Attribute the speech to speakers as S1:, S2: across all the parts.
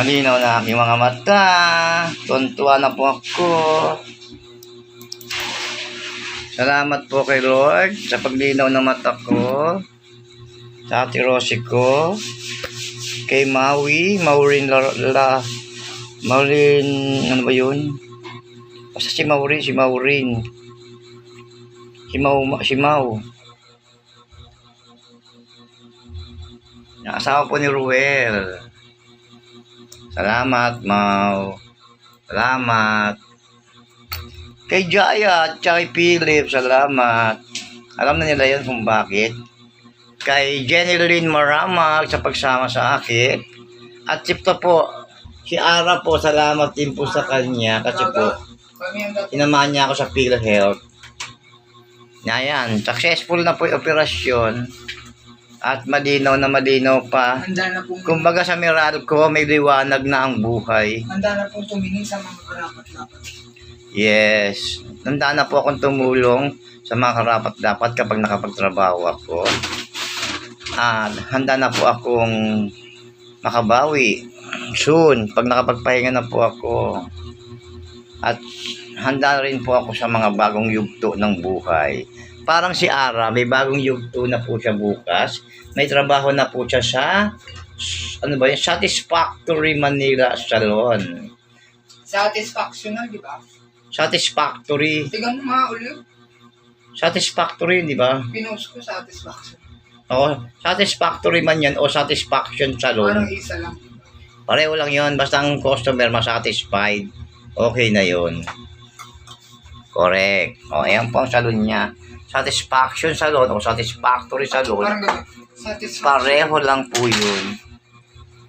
S1: Malinaw na aking mga mata. Tuntua na po ako. Salamat po kay Lord sa paglinaw ng mata ko. Sa ate Rosie ko. Kay Maui. Maureen la, la Maureen, ano ba yun? Basta si Maureen, si Maureen. Si Mau, si Mau. Yung asawa po ni Ruel. Salamat, Mau. Salamat. Kay Jaya at kay Philip, salamat. Alam na nila yan kung bakit. Kay Jenny Lynn Maramag sa pagsama sa akin. At sipto po, si Ara po, salamat din po sa kanya kasi po, Sinamahan niya ako sa PhilHealth. Na yan, successful na po yung operasyon. At malinaw na malinaw pa.
S2: Handa na pong,
S1: Kumbaga sa Meralco, may liwanag na ang buhay.
S2: handa na pong tumingin sa mga karapat-dapat.
S1: Yes. Nanda na po akong tumulong sa mga karapat dapat kapag nakapagtrabaho ako. At handa na po akong makabawi soon pag nakapagpahinga na po ako. At handa rin po ako sa mga bagong yugto ng buhay. Parang si Ara, may bagong yugto na po siya bukas. May trabaho na po siya sa ano ba yun? Satisfactory Manila Salon.
S2: Satisfactional, di ba?
S1: Satisfactory.
S2: Tingnan mo nga ulit.
S1: Satisfactory, di ba?
S2: Pinost ko satisfaction.
S1: Oo, satisfactory man yan o satisfaction
S2: Parang
S1: salon.
S2: isa lang.
S1: Pareho lang yon basta ang customer masatisfied. Okay na yon. Correct. O, ayan po ang salon niya. Satisfaction salon o satisfactory salon. Pareho lang po yun.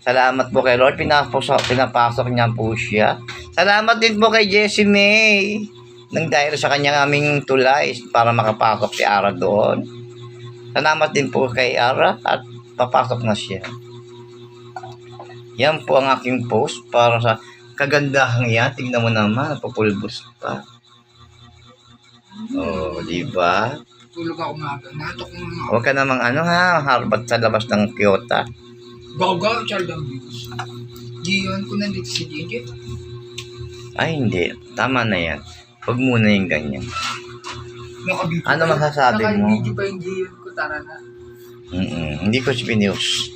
S1: Salamat po kay Lord. Pinapasok, pinapasok niya po siya. Salamat din po kay Jessie May. Nang dahil sa kanyang aming tulay para makapasok si Ara doon. Salamat din po kay Ara at papasok na siya. Yan po ang aking post para sa kagandahang yan. Tingnan mo naman, napapulbos pa. Oh, di ba?
S2: Tulog ako maga. Natok mo nga.
S1: Huwag ka namang ano ha, harbat sa labas ng Kyoto.
S2: Gaga, child abuse. Giyon ko nandito si Gigi.
S1: Ay, hindi. Tama na yan. Huwag muna yung ganyan.
S2: Nakabidyo
S1: Ano
S2: pa-
S1: masasabi mo?
S2: Nakabidyo pa yung Giyon ko, tara na.
S1: Mm-mm. Hindi ko si news.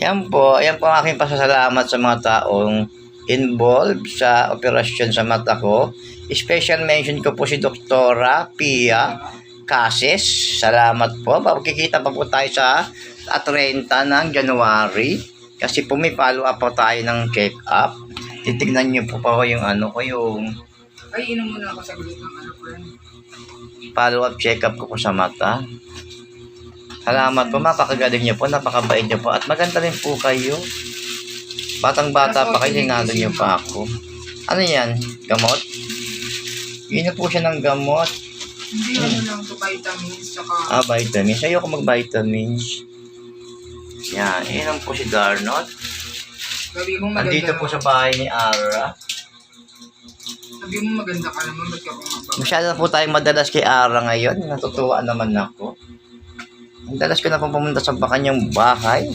S1: Yan po. Yan po ang aking pasasalamat sa mga taong involved sa operasyon sa mata ko. Special mention ko po si Doktora Pia Cases. Salamat po. Pagkikita pa po tayo sa at 30 ng January. Kasi po may follow up po tayo ng check-up. Titignan niyo po pa yung ano ko yung
S2: Ay, inom muna ako sa gulit ng ano ko yan.
S1: follow-up check-up ko po sa mata. Salamat po, napakagaling niyo po, napakabait niyo po, at maganda rin po kayo. Batang-bata pa kayo, hinalo niyo pa ako. Ano yan? Gamot? Yun po siya ng gamot.
S2: Hindi ano lang to vitamins, saka
S1: Ah, vitamins. Ayoko mag-vitamins. Yan, inom po si Darnot.
S2: sabi mo maganda.
S1: Andito po sa bahay ni Ara.
S2: Sabi mo maganda ka naman, ba't ka pa magbabago?
S1: Masyado na po tayong madalas kay Ara ngayon. Natutuwa naman ako. Ang dalas ko na pumunta sa kanyang bahay.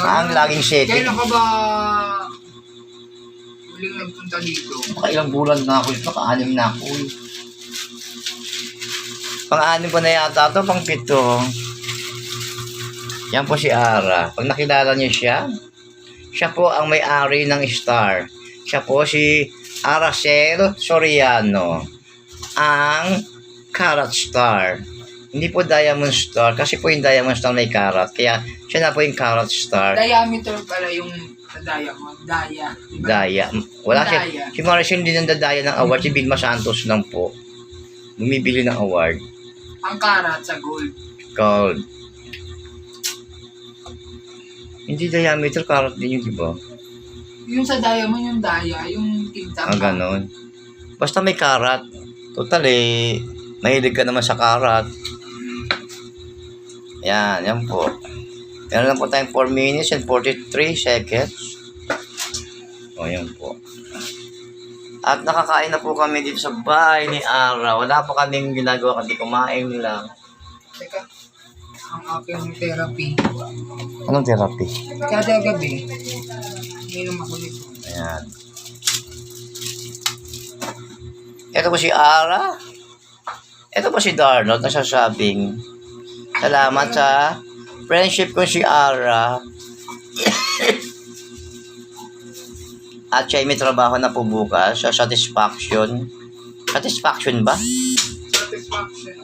S1: Ang laging setting.
S2: Kailan ka ba huling nagpunta dito?
S1: Nakailang bulan na ako ito, ka-anim na ako. eh. Pang-anim ko na yata ito, pang pito. Yan po si Ara. Pag nakilala niyo siya, siya po ang may-ari ng Star. Siya po si Aracel Soriano. Ang Karat Star. Hindi po Diamond Star, kasi po yung Diamond Star may karat. Kaya siya na po yung Karat Star.
S2: Diameter pala yung diamond. Daya. Diba?
S1: Daya. Wala siya.
S2: Daya.
S1: Si Maricel hindi nandadaya ng award. Si Vilma Santos lang po. Bumibili ng award.
S2: Ang karat sa gold.
S1: Called. Hindi diameter, karat din yun, di ba?
S2: Yung sa diamond, yung daya, yung tinta.
S1: Ah, ganon. Basta may karat. Total eh, mahilig ka naman sa karat. Yan, yan po. Meron lang po tayong 4 minutes and 43 seconds. O, yan po. At nakakain na po kami dito sa bahay ni Ara. Wala pa kaming ginagawa kundi kumain lang.
S2: Teka, ang aking therapy.
S1: Anong therapy?
S2: Kada gabi, Ininom ako nito.
S1: Ayan. Ito po si Ara. Ito po si Darnot nagsasabing salamat sa friendship ko si Ara. At siya ay may trabaho na po bukas sa satisfaction. Satisfaction ba?
S2: Satisfaction.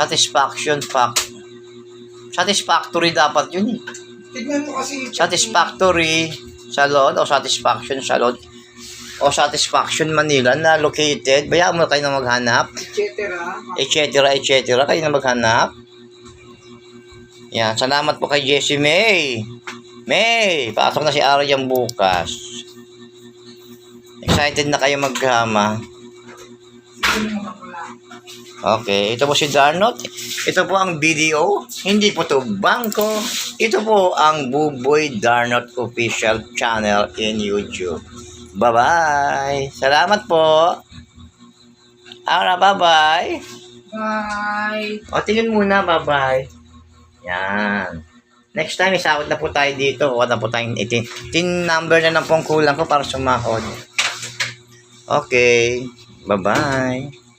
S1: Satisfaction fact. Satisfactory dapat yun eh.
S2: Tignan mo kasi.
S1: Satisfactory Salon o Satisfaction Salon o Satisfaction Manila na located. Bayaan mo kayo na maghanap.
S2: Et cetera.
S1: etc. etc. Kayo na maghanap. Yan. Salamat po kay Jessie May. May, pasok na si Arian bukas. Excited na kayo maghama. Okay, ito po si Darnot. Ito po ang video. Hindi po to bangko. Ito po ang Buboy Darnot official channel in YouTube. Bye-bye. Salamat po. Ara, bye-bye.
S2: Bye.
S1: O, tingin muna, bye-bye. Yan. Next time, isakot na po tayo dito. O, na po tayong itin. Tin number na lang pong kulang ko para sumahod. Okay. Bye-bye.